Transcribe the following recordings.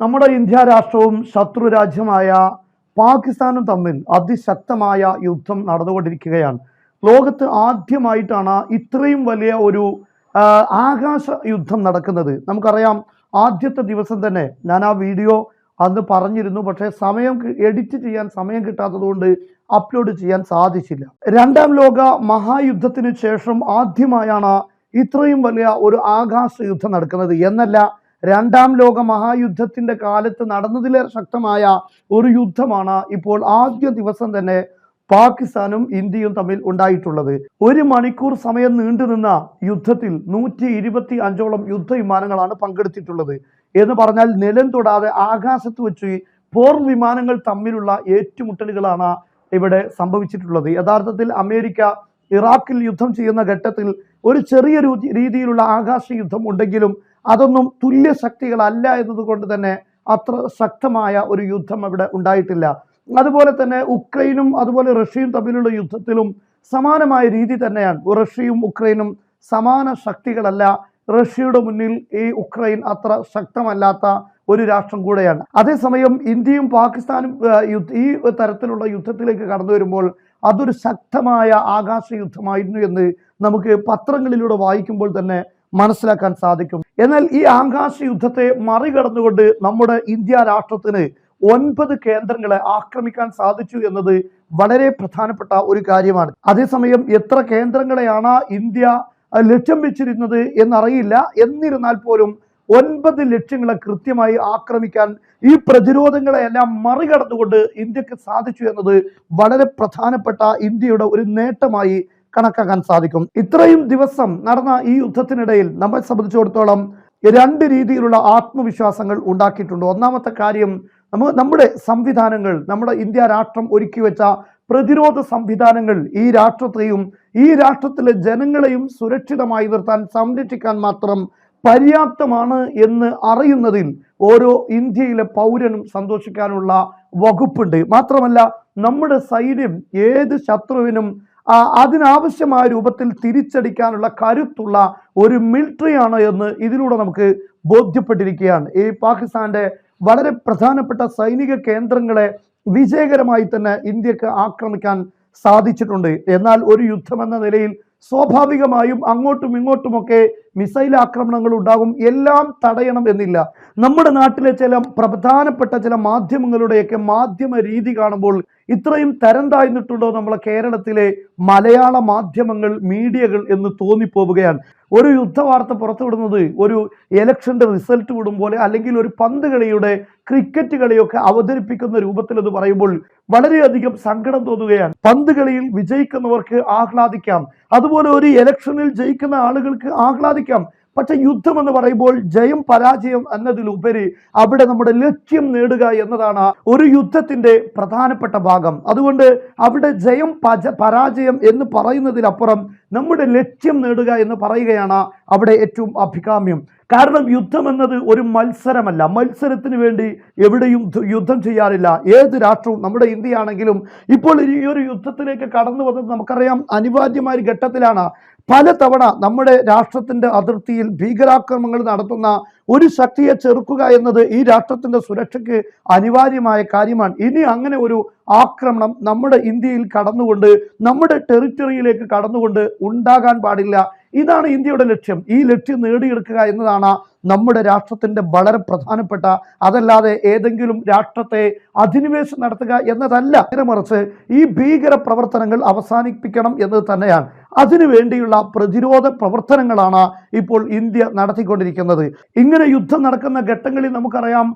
നമ്മുടെ ഇന്ത്യ രാഷ്ട്രവും ശത്രു രാജ്യമായ പാകിസ്ഥാനും തമ്മിൽ അതിശക്തമായ യുദ്ധം നടന്നുകൊണ്ടിരിക്കുകയാണ്. ലോകത്ത് ആദ്യമായിട്ടാണ് ഇത്രയും വലിയ ഒരു ആകാശ യുദ്ധം നടക്കുന്നത്. നമുക്കറിയാം ആദ്യത്തെ ദിവസം തന്നെ ഞാൻ ആ വീഡിയോ അന്ന് പറഞ്ഞിരുന്നു. പക്ഷേ സമയം എഡിറ്റ് ചെയ്യാൻ സമയം കിട്ടാത്തതുകൊണ്ട് അപ്ലോഡ് ചെയ്യാൻ സാധിച്ചില്ല. രണ്ടാം ലോക മഹായുദ്ധത്തിന് ശേഷം ആദ്യമായാണ് ഇത്രയും വലിയ ഒരു ആകാശ യുദ്ധം നടക്കുന്നത്. എന്നല്ല രണ്ടാം ലോക മഹായുദ്ധത്തിന്റെ കാലത്ത് നടന്നതിലേറെ ശക്തമായ ഒരു യുദ്ധമാണ് ഇപ്പോൾ ആദ്യ ദിവസം തന്നെ പാകിസ്ഥാനും ഇന്ത്യയും തമ്മിൽ ഉണ്ടായിട്ടുള്ളത്. ഒരു മണിക്കൂർ സമയം നീണ്ടുനിന്ന യുദ്ധത്തിൽ നൂറ്റി ഇരുപത്തി അഞ്ചോളം യുദ്ധവിമാനങ്ങളാണ് പങ്കെടുത്തിട്ടുള്ളത്. എന്ന് പറഞ്ഞാൽ നിലം തൊടാതെ ആകാശത്ത് വെച്ച് പോർ വിമാനങ്ങൾ തമ്മിലുള്ള ഏറ്റുമുട്ടലുകളാണ് ഇവിടെ സംഭവിച്ചിട്ടുള്ളത്. യഥാർത്ഥത്തിൽ അമേരിക്ക ഇറാഖിൽ യുദ്ധം ചെയ്യുന്ന ഘട്ടത്തിൽ ഒരു ചെറിയ രീതിയിലുള്ള ആകാശ യുദ്ധം ഉണ്ടെങ്കിലും അതൊന്നും തുല്യ ശക്തികളല്ല എന്നതുകൊണ്ട് തന്നെ അത്ര ശക്തമായ ഒരു യുദ്ധം അവിടെ ഉണ്ടായിട്ടില്ല. അതുപോലെ തന്നെ ഉക്രൈനും അതുപോലെ റഷ്യയും തമ്മിലുള്ള യുദ്ധത്തിലും സമാനമായ രീതി തന്നെയാണ്. റഷ്യയും ഉക്രൈനും സമാന ശക്തികളല്ല. റഷ്യയുടെ മുന്നിൽ ഈ ഉക്രൈൻ അത്ര ശക്തമല്ലാത്ത ഒരു രാഷ്ട്രം കൂടെയാണ്. അതേസമയം ഇന്ത്യയും പാകിസ്ഥാനും ഈ തരത്തിലുള്ള യുദ്ധത്തിലേക്ക് കടന്നു വരുമ്പോൾ അതൊരു ശക്തമായ ആകാശ യുദ്ധമായിരുന്നു എന്ന് നമുക്ക് പത്രങ്ങളിലൂടെ വായിക്കുമ്പോൾ തന്നെ മനസ്സിലാക്കാൻ സാധിക്കും. എന്നാൽ ഈ ആകാശ യുദ്ധത്തെ മറികടന്നുകൊണ്ട് നമ്മുടെ ഇന്ത്യ രാഷ്ട്രത്തിന് ഒൻപത് കേന്ദ്രങ്ങളെ ആക്രമിക്കാൻ സാധിച്ചു എന്നത് വളരെ പ്രധാനപ്പെട്ട ഒരു കാര്യമാണ്. അതേസമയം എത്ര കേന്ദ്രങ്ങളെയാണ് ഇന്ത്യ ലക്ഷ്യം വെച്ചിരുന്നത് എന്നറിയില്ല. എന്നിരുന്നാൽ പോലും ഒൻപത് ലക്ഷ്യങ്ങളെ കൃത്യമായി ആക്രമിക്കാൻ ഈ പ്രതിരോധങ്ങളെയെല്ലാം മറികടന്നുകൊണ്ട് ഇന്ത്യയ്ക്ക് സാധിച്ചു എന്നത് വളരെ പ്രധാനപ്പെട്ട ഇന്ത്യയുടെ ഒരു നേട്ടമായി കണക്കാക്കാൻ സാധിക്കും. ഇത്രയും ദിവസം നടന്ന ഈ യുദ്ധത്തിനിടയിൽ നമ്മെ സംബന്ധിച്ചിടത്തോളം രണ്ട് രീതിയിലുള്ള ആത്മവിശ്വാസങ്ങൾ ഉണ്ടാക്കിയിട്ടുണ്ട്. ഒന്നാമത്തെ കാര്യം നമ്മൾ നമ്മുടെ സംവിധാനങ്ങൾ നമ്മുടെ ഇന്ത്യ രാഷ്ട്രം ഒരുക്കി വെച്ച പ്രതിരോധ സംവിധാനങ്ങൾ ഈ രാഷ്ട്രത്തെയും ഈ രാഷ്ട്രത്തിലെ ജനങ്ങളെയും സുരക്ഷിതമായി നിർത്താൻ സംരക്ഷിക്കാൻ മാത്രം പര്യാപ്തമാണ് എന്ന് അറിയുന്നതിൽ ഓരോ ഇന്ത്യയിലെ പൗരനും സന്തോഷിക്കാനുള്ള വകുപ്പുണ്ട്. മാത്രമല്ല നമ്മുടെ സൈന്യം ഏത് ശത്രുവിനും അതിനാവശ്യമായ രൂപത്തിൽ തിരിച്ചടിക്കാനുള്ള കരുത്തുള്ള ഒരു മിലിറ്ററിയാണ് എന്ന് ഇതിലൂടെ നമുക്ക് ബോധ്യപ്പെട്ടിരിക്കുകയാണ്. ഈ പാകിസ്ഥാന്റെ വളരെ പ്രധാനപ്പെട്ട സൈനിക കേന്ദ്രങ്ങളെ വിജയകരമായി തന്നെ ഇന്ത്യയ്ക്ക് ആക്രമിക്കാൻ സാധിച്ചിട്ടുണ്ട്. എന്നാൽ ഒരു യുദ്ധമെന്ന നിലയിൽ സ്വാഭാവികമായും അങ്ങോട്ടും ഇങ്ങോട്ടുമൊക്കെ മിസൈൽ ആക്രമണങ്ങൾ ഉണ്ടാകും. എല്ലാം തടയണം എന്നില്ല. നമ്മുടെ നാട്ടിലെ ചില പ്രധാനപ്പെട്ട ചില മാധ്യമങ്ങളുടെയൊക്കെ മാധ്യമ രീതി കാണുമ്പോൾ ഇത്രയും തരം താഴ്ന്നിട്ടുണ്ടോ നമ്മളെ കേരളത്തിലെ മലയാള മാധ്യമങ്ങൾ മീഡിയകൾ എന്ന് തോന്നിപ്പോവുകയാണ്. ഒരു യുദ്ധവാർത്ത പുറത്തുവിടുന്നത് ഒരു ഇലക്ഷന്റെ റിസൾട്ട് വിടും പോലെ അല്ലെങ്കിൽ ഒരു പന്ത് കളിയുടെ ക്രിക്കറ്റ് കളിയൊക്കെ അവതരിപ്പിക്കുന്ന രൂപത്തിൽ എന്ന് പറയുമ്പോൾ വളരെയധികം സങ്കടം തോന്നുകയാണ്. പന്ത് കളിയിൽ വിജയിക്കുന്നവർക്ക് ആഹ്ലാദിക്കാം. അതുപോലെ ഒരു ഇലക്ഷനിൽ ജയിക്കുന്ന ആളുകൾക്ക് ആഹ്ലാദിക്കാം. പക്ഷെ യുദ്ധം എന്ന് പറയുമ്പോൾ ജയം പരാജയം എന്നതിലുപരി അവിടെ നമ്മുടെ ലക്ഷ്യം നേടുക എന്നതാണ് ഒരു യുദ്ധത്തിന്റെ പ്രധാനപ്പെട്ട ഭാഗം. അതുകൊണ്ട് അവിടെ ജയം പരാജയം എന്ന് പറയുന്നതിലപ്പുറം നമ്മുടെ ലക്ഷ്യം നേടുക എന്ന് പറയുകയാണ് അവിടെ ഏറ്റവും അഭികാമ്യം. കാരണം യുദ്ധം എന്നത് ഒരു മത്സരമല്ല. മത്സരത്തിന് വേണ്ടി എവിടെയും യുദ്ധം ചെയ്യാറില്ല. ഏത് രാഷ്ട്രവും നമ്മുടെ ഇന്ത്യ ആണെങ്കിലും ഇപ്പോൾ ഈ ഒരു യുദ്ധത്തിലേക്ക് കടന്നു വന്നത് നമുക്കറിയാം അനിവാര്യമായ ഘട്ടത്തിലാണ്. പലതവണ നമ്മുടെ രാഷ്ട്രത്തിന്റെ അതിർത്തിയിൽ ഭീകരാക്രമണങ്ങൾ നടത്തുന്ന ഒരു ശക്തിയെ ചെറുക്കുക എന്നത് ഈ രാഷ്ട്രത്തിന്റെ സുരക്ഷയ്ക്ക് അനിവാര്യമായ കാര്യമാണ്. ഇനി അങ്ങനെ ഒരു ആക്രമണം നമ്മുടെ ഇന്ത്യയിൽ കടന്നുകൊണ്ട് നമ്മുടെ ടെറിറ്ററിയിലേക്ക് കടന്നുകൊണ്ട് ഉണ്ടാകാൻ പാടില്ല ഇതാണ് ഇന്ത്യയുടെ ലക്ഷ്യം. ഈ ലക്ഷ്യം നേടിയെടുക്കുക എന്നതാണ് നമ്മുടെ രാഷ്ട്രത്തിന്റെ വളരെ പ്രധാനപ്പെട്ട അതല്ലാതെ ഏതെങ്കിലും രാഷ്ട്രത്തെ അധിനിവേശം നടത്തുക എന്നതല്ല. മറിച്ച് ഈ ഭീകര പ്രവർത്തനങ്ങൾ അവസാനിപ്പിക്കണം എന്നത് തന്നെയാണ്. അതിനു വേണ്ടിയുള്ള പ്രതിരോധ പ്രവർത്തനങ്ങളാണ് ഇപ്പോൾ ഇന്ത്യ നടത്തിക്കൊണ്ടിരിക്കുന്നത്. ഇങ്ങനെ യുദ്ധം നടക്കുന്ന ഘട്ടങ്ങളിൽ നമുക്കറിയാം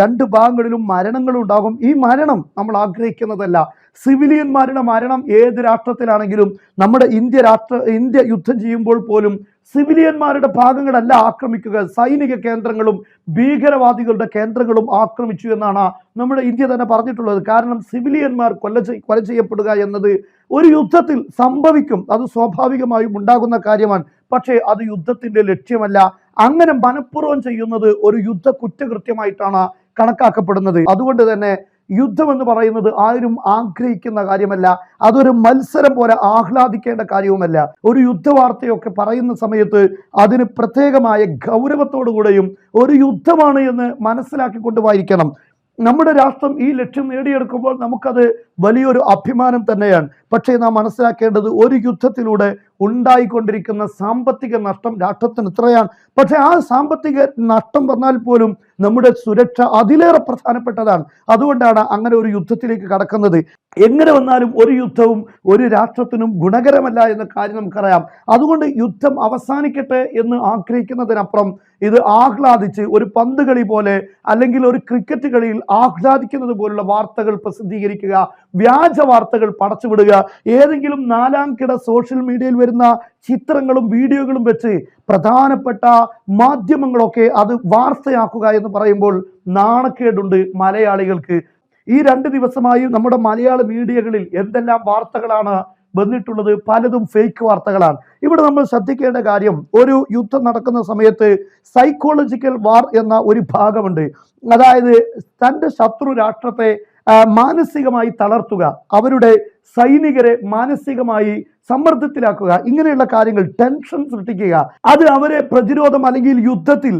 രണ്ട് ഭാഗങ്ങളിലും മരണങ്ങൾ ഉണ്ടാകും ഈ മരണം നമ്മൾ ആഗ്രഹിക്കുന്നതല്ല. സിവിലിയന്മാരുടെ മരണം ഏത് രാഷ്ട്രത്തിലാണെങ്കിലും നമ്മുടെ ഇന്ത്യ രാഷ്ട്ര ഇന്ത്യ യുദ്ധം ചെയ്യുമ്പോൾ പോലും സിവിലിയന്മാരുടെ ഭാഗങ്ങളല്ല ആക്രമിക്കുക. സൈനിക കേന്ദ്രങ്ങളും ഭീകരവാദികളുടെ കേന്ദ്രങ്ങളും ആക്രമിച്ചു എന്നാണ് നമ്മുടെ ഇന്ത്യ തന്നെ പറഞ്ഞിട്ടുള്ളത്. കാരണം സിവിലിയന്മാർ കൊല്ല കൊല ചെയ്യപ്പെടുക എന്നത് ഒരു യുദ്ധത്തിൽ സംഭവിക്കും. അത് സ്വാഭാവികമായും ഉണ്ടാകുന്ന കാര്യമാണ്. പക്ഷേ അത് യുദ്ധത്തിന്റെ ലക്ഷ്യമല്ല. അങ്ങനെ മനഃപൂർവം ചെയ്യുന്നത് ഒരു യുദ്ധ കുറ്റകൃത്യമായിട്ടാണ് കണക്കാക്കപ്പെടുന്നത്. അതുകൊണ്ട് തന്നെ യുദ്ധം എന്ന് പറയുന്നത് ആരും ആഗ്രഹിക്കുന്ന കാര്യമല്ല. അതൊരു മത്സരം പോലെ ആഹ്ലാദിക്കേണ്ട കാര്യവുമല്ല. ഒരു യുദ്ധവാർത്തയൊക്കെ പറയുന്ന സമയത്ത് അതിന് പ്രത്യേകമായ ഗൗരവത്തോടുകൂടെയും ഒരു യുദ്ധമാണ് എന്ന് മനസ്സിലാക്കിക്കൊണ്ട് വായിക്കണം നമ്മുടെ രാഷ്ട്രം ഈ ലക്ഷ്യം നേടിയെടുക്കുമ്പോൾ നമുക്കത് വലിയൊരു അഭിമാനം തന്നെയാണ്. പക്ഷേ നാം മനസ്സിലാക്കേണ്ടത് ഒരു യുദ്ധത്തിലൂടെ ഉണ്ടായിക്കൊണ്ടിരിക്കുന്ന സാമ്പത്തിക നഷ്ടം രാഷ്ട്രത്തിന് ഇത്രയാണ്. പക്ഷേ ആ സാമ്പത്തിക നഷ്ടം വന്നാൽ പോലും നമ്മുടെ സുരക്ഷ അതിലേറെ പ്രധാനപ്പെട്ടതാണ്. അതുകൊണ്ടാണ് അങ്ങനെ ഒരു യുദ്ധത്തിലേക്ക് കടക്കുന്നത്. എങ്ങനെ വന്നാലും ഒരു യുദ്ധവും ഒരു രാഷ്ട്രത്തിനും ഗുണകരമല്ല എന്ന കാര്യം നമുക്കറിയാം. അതുകൊണ്ട് യുദ്ധം അവസാനിക്കട്ടെ എന്ന് ആഗ്രഹിക്കുന്നതിനപ്പുറം ഇത് ആഹ്ലാദിച്ച് ഒരു പന്ത് കളി പോലെ അല്ലെങ്കിൽ ഒരു ക്രിക്കറ്റ് കളിയിൽ ആഹ്ലാദിക്കുന്നത് പോലുള്ള വാർത്തകൾ പ്രസിദ്ധീകരിക്കുക വ്യാജ വാർത്തകൾ പടച്ചുവിടുക ഏതെങ്കിലും നാലാം കിട സോഷ്യൽ മീഡിയയിൽ വരുന്ന ചിത്രങ്ങളും വീഡിയോകളും വെച്ച് പ്രധാനപ്പെട്ട മാധ്യമങ്ങളൊക്കെ അത് വാർത്തയാക്കുക എന്ന് പറയുമ്പോൾ നാണക്കേടുണ്ട് മലയാളികൾക്ക്. ഈ രണ്ട് ദിവസമായി നമ്മുടെ മലയാള മീഡിയകളിൽ എന്തെല്ലാം വാർത്തകളാണ് വന്നിട്ടുള്ളത് പലതും ഫേക്ക് വാർത്തകളാണ്. ഇവിടെ നമ്മൾ ശ്രദ്ധിക്കേണ്ട കാര്യം ഒരു യുദ്ധം നടക്കുന്ന സമയത്ത് സൈക്കോളജിക്കൽ വാർ എന്ന ഒരു ഭാഗമുണ്ട്. അതായത് തന്റെ ശത്രു രാഷ്ട്രത്തെ മാനസികമായി തളർത്തുക. അവരുടെ സൈനികരെ മാനസികമായി സമ്മർദ്ദത്തിലാക്കുക ഇങ്ങനെയുള്ള കാര്യങ്ങൾ ടെൻഷൻ സൃഷ്ടിക്കുക അത് അവരെ പ്രതിരോധം അല്ലെങ്കിൽ യുദ്ധത്തിൽ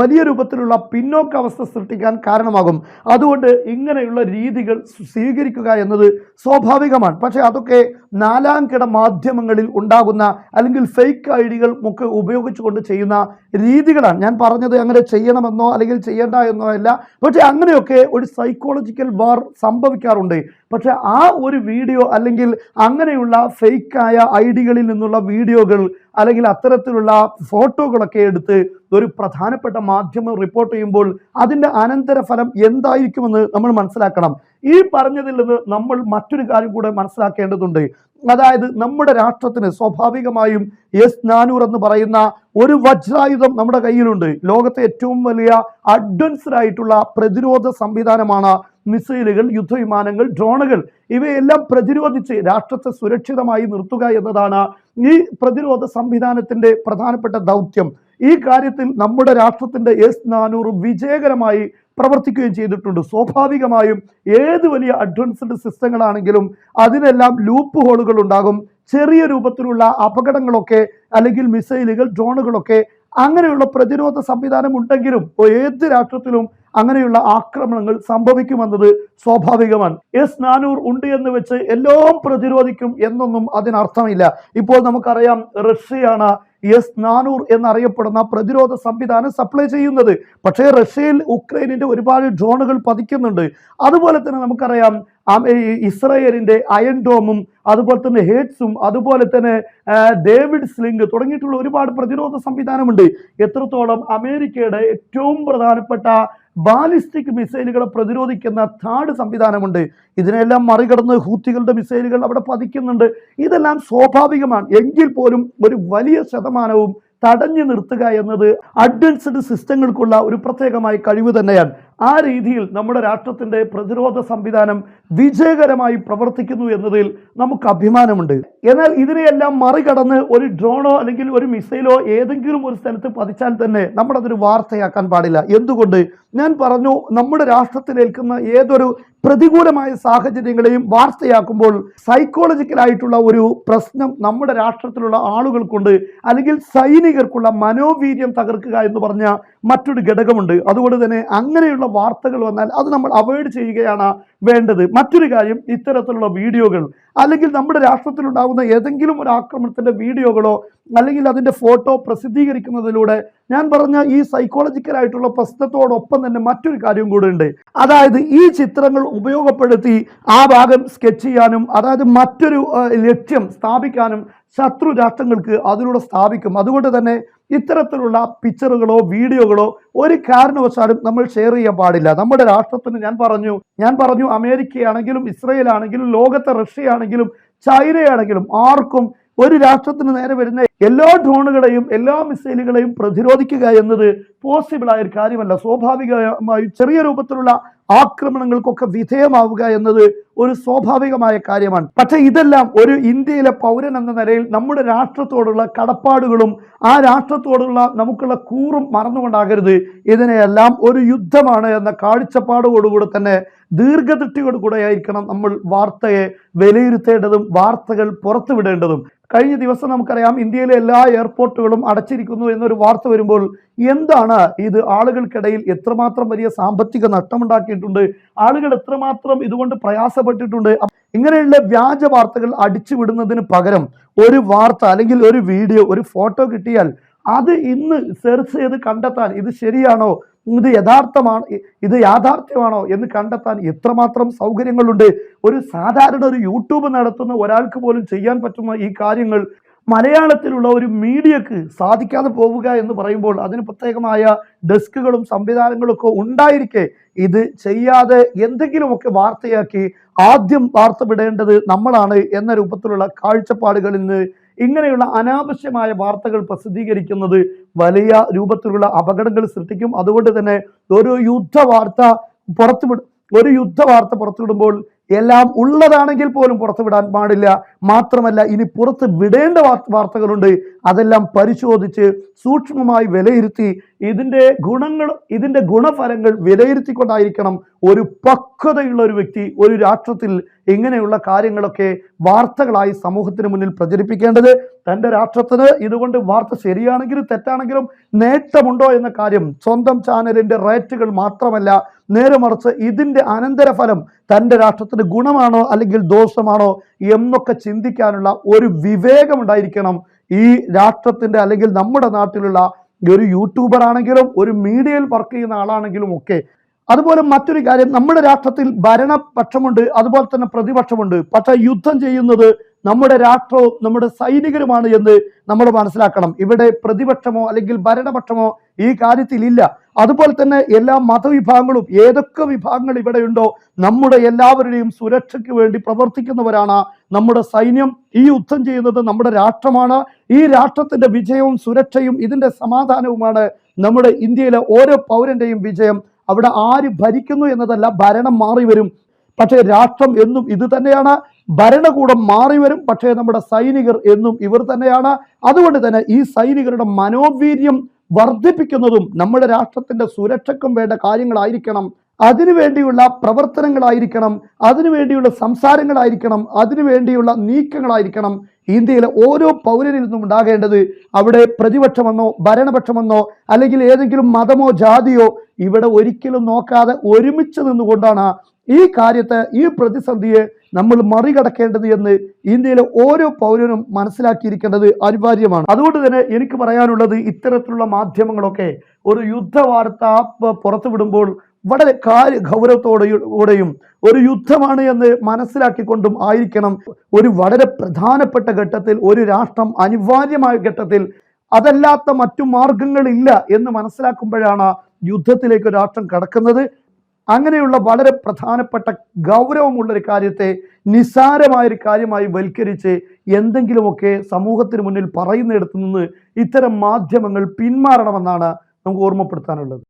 വലിയ രൂപത്തിലുള്ള പിന്നോക്കാവസ്ഥ സൃഷ്ടിക്കാൻ കാരണമാകും. അതുകൊണ്ട് ഇങ്ങനെയുള്ള രീതികൾ സ്വീകരിക്കുക എന്നത് സ്വാഭാവികമാണ്. പക്ഷേ അതൊക്കെ നാലാം കിട മാധ്യമങ്ങളിൽ ഉണ്ടാകുന്ന അല്ലെങ്കിൽ ഫേക്ക് ഐ ഡികൾ ഒക്കെ ഉപയോഗിച്ചുകൊണ്ട് ചെയ്യുന്ന രീതികളാണ്. ഞാൻ പറഞ്ഞത് അങ്ങനെ ചെയ്യണമെന്നോ അല്ലെങ്കിൽ ചെയ്യേണ്ട എന്നോ അല്ല. പക്ഷേ അങ്ങനെയൊക്കെ ഒരു സൈക്കോളജിക്കൽ വാർ സംഭവിക്കാറുണ്ട്. പക്ഷേ ആ ഒരു വീഡിയോ അല്ലെങ്കിൽ അങ്ങനെയുള്ള ഫേക്കായ ഐഡികളിൽ നിന്നുള്ള വീഡിയോകൾ അല്ലെങ്കിൽ അത്തരത്തിലുള്ള ഫോട്ടോകളൊക്കെ എടുത്ത് ഒരു പ്രധാനപ്പെട്ട മാധ്യമം റിപ്പോർട്ട് ചെയ്യുമ്പോൾ അതിന്റെ അനന്തരഫലം എന്തായിരിക്കുമെന്ന് നമ്മൾ മനസ്സിലാക്കണം. ഈ പറഞ്ഞതിൽ നിന്ന് നമ്മൾ മറ്റൊരു കാര്യം കൂടെ മനസ്സിലാക്കേണ്ടതുണ്ട്. അതായത് നമ്മുടെ രാഷ്ട്രത്തിന് സ്വാഭാവികമായും എസ് നാനൂർ എന്ന് പറയുന്ന ഒരു വജ്രായുധം നമ്മുടെ കയ്യിലുണ്ട്. ലോകത്തെ ഏറ്റവും വലിയ അഡ്വാൻസ്ഡ് ആയിട്ടുള്ള പ്രതിരോധ സംവിധാനമാണ് മിസൈലുകൾ യുദ്ധവിമാനങ്ങൾ ഡ്രോണുകൾ. ഇവയെല്ലാം പ്രതിരോധിച്ച് രാഷ്ട്രത്തെ സുരക്ഷിതമായി നിർത്തുക എന്നതാണ് ഈ പ്രതിരോധ സംവിധാനത്തിന്റെ പ്രധാനപ്പെട്ട ദൗത്യം. ഈ കാര്യത്തിൽ നമ്മുടെ രാഷ്ട്രത്തിന്റെ എസ് നാനൂറ് വിജയകരമായി പ്രവർത്തിക്കുകയും ചെയ്തിട്ടുണ്ട്. സ്വാഭാവികമായും ഏത് വലിയ അഡ്വാൻസ്ഡ് സിസ്റ്റങ്ങളാണെങ്കിലും അതിനെല്ലാം ലൂപ്പ് ഹോളുകൾ ഉണ്ടാകും. ചെറിയ രൂപത്തിലുള്ള അപകടങ്ങളൊക്കെ അല്ലെങ്കിൽ മിസൈലുകൾ ഡ്രോണുകളൊക്കെ അങ്ങനെയുള്ള പ്രതിരോധ സംവിധാനം ഉണ്ടെങ്കിലും ഏത് രാഷ്ട്രത്തിലും അങ്ങനെയുള്ള ആക്രമണങ്ങൾ സംഭവിക്കുമെന്നത് സ്വാഭാവികമാണ്. എസ് നാനൂർ ഉണ്ട് എന്ന് വെച്ച് എല്ലാം പ്രതിരോധിക്കും എന്നൊന്നും അതിനർത്ഥമില്ല. ഇപ്പോൾ നമുക്കറിയാം റഷ്യയാണ് എസ് നാനൂർ എന്നറിയപ്പെടുന്ന പ്രതിരോധ സംവിധാനം സപ്ലൈ ചെയ്യുന്നത്. പക്ഷേ റഷ്യയിൽ ഉക്രൈനിന്റെ ഒരുപാട് ഡ്രോണുകൾ പതിക്കുന്നുണ്ട്. അതുപോലെ തന്നെ നമുക്കറിയാം ഇസ്രയേലിന്റെ അയൺ ഡോമും അതുപോലെ തന്നെ ഹേറ്റ്സും അതുപോലെ തന്നെ ഡേവിഡ് സ്ലിംഗ് തുടങ്ങിയിട്ടുള്ള ഒരുപാട് പ്രതിരോധ സംവിധാനമുണ്ട്. എത്രത്തോളം അമേരിക്കയുടെ ഏറ്റവും പ്രധാനപ്പെട്ട ബാലിസ്റ്റിക് മിസൈലുകളെ പ്രതിരോധിക്കുന്ന താട് സംവിധാനമുണ്ട്. ഇതിനെല്ലാം മറികടന്ന് ഹൂത്തികളുടെ മിസൈലുകൾ അവിടെ പതിക്കുന്നുണ്ട്. ഇതെല്ലാം സ്വാഭാവികമാണ്. എങ്കിൽ പോലും ഒരു വലിയ ശതമാനവും തടഞ്ഞു നിർത്തുക എന്നത് അഡ്വാൻസ്ഡ് സിസ്റ്റങ്ങൾക്കുള്ള ഒരു പ്രത്യേകമായ കഴിവ് തന്നെയാണ്. ആ രീതിയിൽ നമ്മുടെ രാഷ്ട്രത്തിന്റെ പ്രതിരോധ സംവിധാനം വിജയകരമായി പ്രവർത്തിക്കുന്നു എന്നതിൽ നമുക്ക് അഭിമാനമുണ്ട്. എന്നാൽ ഇതിനെയെല്ലാം മറികടന്ന് ഒരു ഡ്രോണോ അല്ലെങ്കിൽ ഒരു മിസൈലോ ഏതെങ്കിലും ഒരു സ്ഥലത്ത് പതിച്ചാൽ തന്നെ നമ്മളതൊരു വാർത്തയാക്കാൻ പാടില്ല. എന്തുകൊണ്ട്? ഞാൻ പറഞ്ഞു നമ്മുടെ രാഷ്ട്രത്തിലേൽക്കുന്ന ഏതൊരു പ്രതികൂലമായ സാഹചര്യങ്ങളെയും വാർത്തയാക്കുമ്പോൾ സൈക്കോളജിക്കലായിട്ടുള്ള ഒരു പ്രശ്നം നമ്മുടെ രാഷ്ട്രത്തിലുള്ള ആളുകൾക്കുണ്ട്. അല്ലെങ്കിൽ സൈനികർക്കുള്ള മനോവീര്യം തകർക്കുക എന്ന് പറഞ്ഞ മറ്റൊരു ഘടകമുണ്ട്. അതുകൊണ്ട് തന്നെ അങ്ങനെയുള്ള വാർത്തകൾ വന്നാൽ അത് നമ്മൾ അവോയ്ഡ് ചെയ്യുകയാണ് വേണ്ടത്. മറ്റൊരു കാര്യം ഇത്തരത്തിലുള്ള വീഡിയോകൾ അല്ലെങ്കിൽ നമ്മുടെ രാഷ്ട്രത്തിലുണ്ടാകുന്ന ഏതെങ്കിലും ഒരു ആക്രമണത്തിന്റെ വീഡിയോകളോ അല്ലെങ്കിൽ അതിന്റെ ഫോട്ടോ പ്രസിദ്ധീകരിക്കുന്നതിലൂടെ ഞാൻ പറഞ്ഞ ഈ സൈക്കോളജിക്കൽ ആയിട്ടുള്ള പ്രശ്നത്തോടൊപ്പം തന്നെ മറ്റൊരു കാര്യം കൂടെ ഉണ്ട്. അതായത് ഈ ചിത്രങ്ങൾ ഉപയോഗപ്പെടുത്തി ആ ഭാഗം സ്കെച്ച് ചെയ്യാനും അതായത് മറ്റൊരു ലക്ഷ്യം സ്ഥാപിക്കാനും ശത്രു രാഷ്ട്രങ്ങൾക്ക് അതിലൂടെ സ്ഥാപിക്കും. അതുകൊണ്ട് തന്നെ ഇത്തരത്തിലുള്ള പിക്ചറുകളോ വീഡിയോകളോ ഒരു കാരണവശാലും നമ്മൾ ഷെയർ ചെയ്യാൻ പാടില്ല. നമ്മുടെ രാഷ്ട്രത്തിന് ഞാൻ പറഞ്ഞു ഞാൻ പറഞ്ഞു അമേരിക്കയാണെങ്കിലും ഇസ്രയേൽ ആണെങ്കിലും ലോകത്തെ റഷ്യയാണെങ്കിലും ചൈനയാണെങ്കിലും ആർക്കും ഒരു രാഷ്ട്രത്തിന് നേരെ വരുന്ന എല്ലാ ഡ്രോണുകളെയും എല്ലാ മിസൈലുകളെയും പ്രതിരോധിക്കുക എന്നത് പോസിബിൾ ആയ ഒരു കാര്യമല്ല. സ്വാഭാവികമായി ചെറിയ രൂപത്തിലുള്ള ആക്രമണങ്ങൾക്കൊക്കെ വിധേയമാവുക എന്നത് ഒരു സ്വാഭാവികമായ കാര്യമാണ്. പക്ഷെ ഇതെല്ലാം ഒരു ഇന്ത്യയിലെ പൗരൻ എന്ന നിലയിൽ നമ്മുടെ രാഷ്ട്രത്തോടുള്ള കടപ്പാടുകളും ആ രാഷ്ട്രത്തോടുള്ള നമുക്കുള്ള കൂറും മറന്നുകൊണ്ടാകരുത്. ഇതിനെയെല്ലാം ഒരു യുദ്ധമാണ് എന്ന കാഴ്ചപ്പാടോടുകൂടി തന്നെ ദീർഘദൃഷ്ടിയോട് കൂടെ ആയിരിക്കണം നമ്മൾ വാർത്തയെ വിലയിരുത്തേണ്ടതും വാർത്തകൾ പുറത്തുവിടേണ്ടതും. കഴിഞ്ഞ ദിവസം നമുക്കറിയാം ഇന്ത്യയിലെ എല്ലാ എയർപോർട്ടുകളും അടച്ചിരിക്കുന്നു എന്നൊരു വാർത്ത വരുമ്പോൾ എന്താണ് ഇത്? ആളുകൾക്കിടയിൽ എത്രമാത്രം വലിയ സാമ്പത്തിക നഷ്ടമുണ്ടാക്കിയിട്ടുണ്ട്? ആളുകൾ എത്രമാത്രം ഇതുകൊണ്ട് പ്രയാസപ്പെട്ടിട്ടുണ്ട്? ഇങ്ങനെയുള്ള വ്യാജ വാർത്തകൾ അടിച്ചു വിടുന്നതിന് പകരം ഒരു വാർത്ത അല്ലെങ്കിൽ ഒരു വീഡിയോ ഒരു ഫോട്ടോ കിട്ടിയാൽ അത് ഇന്ന് സെർച്ച് ചെയ്ത് കണ്ടെത്താൻ ഇത് ശരിയാണോ? ഇത് യഥാർത്ഥമാണ് ഇത് യാഥാർത്ഥ്യമാണോ എന്ന് കണ്ടെത്താൻ എത്രമാത്രം സൗകര്യങ്ങളുണ്ട്? ഒരു സാധാരണ ഒരു യൂട്യൂബ് നടത്തുന്ന ഒരാൾക്ക് പോലും ചെയ്യാൻ പറ്റുന്ന ഈ കാര്യങ്ങൾ മലയാളത്തിലുള്ള ഒരു മീഡിയക്ക് സാധിക്കാതെ പോവുക എന്ന് പറയുമ്പോൾ അതിന് പ്രത്യേകമായ ഡെസ്കുകളും സംവിധാനങ്ങളും ഒക്കെ ഉണ്ടായിരിക്കെ ഇത് ചെയ്യാതെ എന്തെങ്കിലുമൊക്കെ വാർത്തയാക്കി ആദ്യം വാർത്ത വിടേണ്ടത് നമ്മളാണ് എന്ന രൂപത്തിലുള്ള കാഴ്ചപ്പാടുകളിൽ നിന്ന് ഇങ്ങനെയുള്ള അനാവശ്യമായ വാർത്തകൾ പ്രസിദ്ധീകരിക്കുന്നത് വലിയ രൂപത്തിലുള്ള അപകടങ്ങൾ സൃഷ്ടിക്കും. അതുകൊണ്ട് തന്നെ ഒരു യുദ്ധ വാർത്ത പുറത്തുവിടും ഒരു യുദ്ധ വാർത്ത പുറത്തുവിടുമ്പോൾ എല്ലാം ഉള്ളതാണെങ്കിൽ പോലും പുറത്തുവിടാൻ പാടില്ല. മാത്രമല്ല ഇനി പുറത്ത് വിടേണ്ട വാർത്തകളുണ്ട്. അതെല്ലാം പരിശോധിച്ച് സൂക്ഷ്മമായി വിലയിരുത്തി ഇതിന്റെ ഗുണങ്ങൾ ഇതിന്റെ ഗുണഫലങ്ങൾ വിലയിരുത്തിക്കൊണ്ടായിരിക്കണം ഒരു പക്വതയുള്ള ഒരു വ്യക്തി ഒരു രാഷ്ട്രത്തിൽ ഇങ്ങനെയുള്ള കാര്യങ്ങളൊക്കെ വാർത്തകളായി സമൂഹത്തിന് മുന്നിൽ പ്രചരിപ്പിക്കേണ്ടത്. തന്റെ രാഷ്ട്രത്തിന് ഇതുകൊണ്ട് വാർത്ത ശരിയാണെങ്കിലും തെറ്റാണെങ്കിലും നേട്ടമുണ്ടോ എന്ന കാര്യം സ്വന്തം ചാനലിന്റെ റേറ്റുകൾ മാത്രമല്ല നേരെ മറിച്ച് ഇതിന്റെ അനന്തരഫലം തന്റെ രാഷ്ട്രത്തിന് ഗുണമാണോ അല്ലെങ്കിൽ ദോഷമാണോ എന്നൊക്കെ ചിന്തിക്കാനുള്ള ഒരു വിവേകമുണ്ടായിരിക്കണം ഈ രാഷ്ട്രത്തിന്റെ അല്ലെങ്കിൽ നമ്മുടെ നാട്ടിലുള്ള ഒരു യൂട്യൂബർ ആണെങ്കിലും ഒരു മീഡിയയിൽ വർക്ക് ചെയ്യുന്ന ആളാണെങ്കിലും ഒക്കെ. അതുപോലെ മറ്റൊരു കാര്യം നമ്മുടെ രാഷ്ട്രത്തിൽ ഭരണപക്ഷമുണ്ട് അതുപോലെ തന്നെ പ്രതിപക്ഷമുണ്ട്. പക്ഷേ യുദ്ധം ചെയ്യുന്നത് നമ്മുടെ രാഷ്ട്രവും നമ്മുടെ സൈനികരുമാണ് എന്ന് നമ്മൾ മനസ്സിലാക്കണം. ഇവിടെ പ്രതിപക്ഷമോ അല്ലെങ്കിൽ ഭരണപക്ഷമോ ഈ കാര്യത്തിൽ ഇല്ല. അതുപോലെ തന്നെ എല്ലാ മതവിഭാഗങ്ങളും ഏതൊക്കെ വിഭാഗങ്ങൾ ഇവിടെയുണ്ടോ നമ്മുടെ എല്ലാവരുടെയും സുരക്ഷയ്ക്ക് വേണ്ടി പ്രവർത്തിക്കുന്നവരാണ് നമ്മുടെ സൈന്യം ഈ യുദ്ധം ചെയ്യുന്നത് നമ്മുടെ രാഷ്ട്രമാണ്. ഈ രാഷ്ട്രത്തിന്റെ വിജയവും സുരക്ഷയും ഇതിന്റെ സമാധാനവുമാണ് നമ്മുടെ ഇന്ത്യയിലെ ഓരോ പൗരന്റെയും വിജയം. അവിടെ ആര് ഭരിക്കുന്നു എന്നതല്ല ഭരണം മാറി വരും. പക്ഷേ രാഷ്ട്രം എന്നും ഇത് തന്നെയാണ്. ഭരണകൂടം മാറി വരും. പക്ഷേ നമ്മുടെ സൈനികർ എന്നും ഇവർ തന്നെയാണ്. അതുകൊണ്ട് തന്നെ ഈ സൈനികരുടെ മനോവീര്യം വർദ്ധിപ്പിക്കുന്നതും നമ്മുടെ രാഷ്ട്രത്തിന്റെ സുരക്ഷക്കും വേണ്ട കാര്യങ്ങളായിരിക്കണം. അതിനുവേണ്ടിയുള്ള പ്രവർത്തനങ്ങളായിരിക്കണം അതിനുവേണ്ടിയുള്ള സംസാരങ്ങളായിരിക്കണം അതിനുവേണ്ടിയുള്ള നീക്കങ്ങളായിരിക്കണം ഇന്ത്യയിലെ ഓരോ പൗരനിൽ നിന്നും ഉണ്ടാകേണ്ടത് അവിടെ പ്രതിപക്ഷമെന്നോ ഭരണപക്ഷമെന്നോ അല്ലെങ്കിൽ ഏതെങ്കിലും മതമോ ജാതിയോ ഇവിടെ ഒരിക്കലും നോക്കാതെ ഒരുമിച്ച് നിന്നുകൊണ്ടാണ് ഈ കാര്യത്തെ ഈ പ്രതിസന്ധിയെ നമ്മൾ മറികടക്കേണ്ടത് എന്ന് ഇന്ത്യയിലെ ഓരോ പൗരനും മനസ്സിലാക്കിയിരിക്കേണ്ടത് അനിവാര്യമാണ്. അതുകൊണ്ട് തന്നെ എനിക്ക് പറയാനുള്ളത് ഇത്തരത്തിലുള്ള മാധ്യമങ്ങളൊക്കെ ഒരു യുദ്ധവാർത്ത പുറത്തുവിടുമ്പോൾ വളരെ കാര്യ ഗൗരവത്തോടെയും ഒരു യുദ്ധമാണ് എന്ന് മനസ്സിലാക്കിക്കൊണ്ടും ആയിരിക്കണം ഒരു വളരെ പ്രധാനപ്പെട്ട ഘട്ടത്തിൽ ഒരു രാഷ്ട്രം അനിവാര്യമായ ഘട്ടത്തിൽ അതല്ലാത്ത മറ്റു മാർഗങ്ങളില്ല എന്ന് മനസ്സിലാക്കുമ്പോഴാണ് യുദ്ധത്തിലേക്ക് ഒരു രാഷ്ട്രം കടക്കുന്നത്. അങ്ങനെയുള്ള വളരെ പ്രധാനപ്പെട്ട ഗൗരവമുള്ള ഒരു കാര്യത്തെ നിസ്സാരമായ ഒരു കാര്യമായി വൽക്കരിച്ച് എന്തെങ്കിലുമൊക്കെ സമൂഹത്തിന് മുന്നിൽ പറയുന്നിടത്തു നിന്ന് ഇത്തരം മാധ്യമങ്ങൾ പിന്മാറണമെന്നാണ് നമുക്ക് ഓർമ്മപ്പെടുത്താനുള്ളത്.